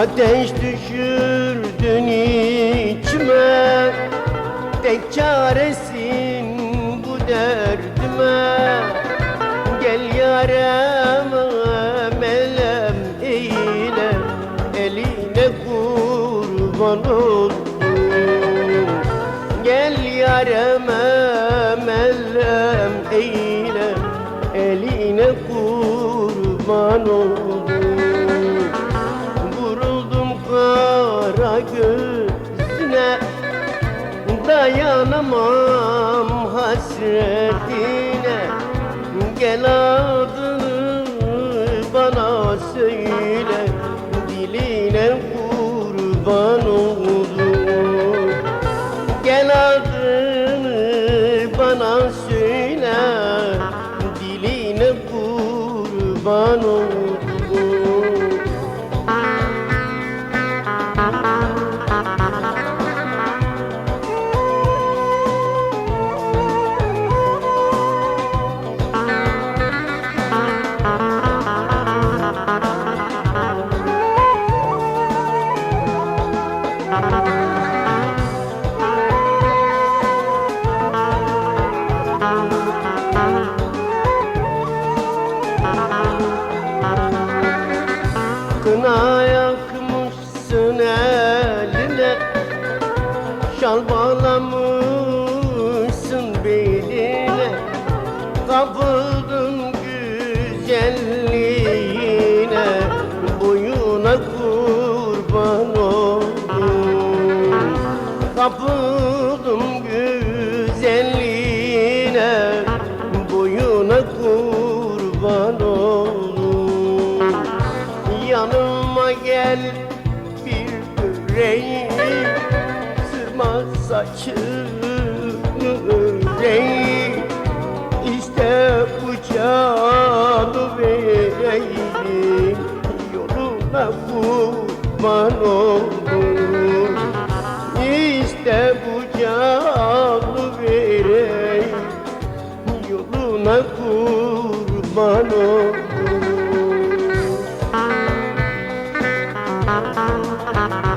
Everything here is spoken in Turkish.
Ateş düşürdün içime Tek çaresin bu derdime. Gel yareme melem eyle Eline kurban oldum Gel yareme mellem eyle Eline kurban oldum hasretine Gel adını bana söyle. Diline kurban oldum. Gel adını bana söyle. Diline kurban oldum Kına yakmışsın eline. Şal bağlamışsın beline. Kapıldın güzelliğine Yanıma gel. Bir göreyim Sırma saçını öreyim İşte bıçağı vereyim. Yoluna kurban oldum. İşte bıçağı vereyim. Yoluna kurban oldum Thank you.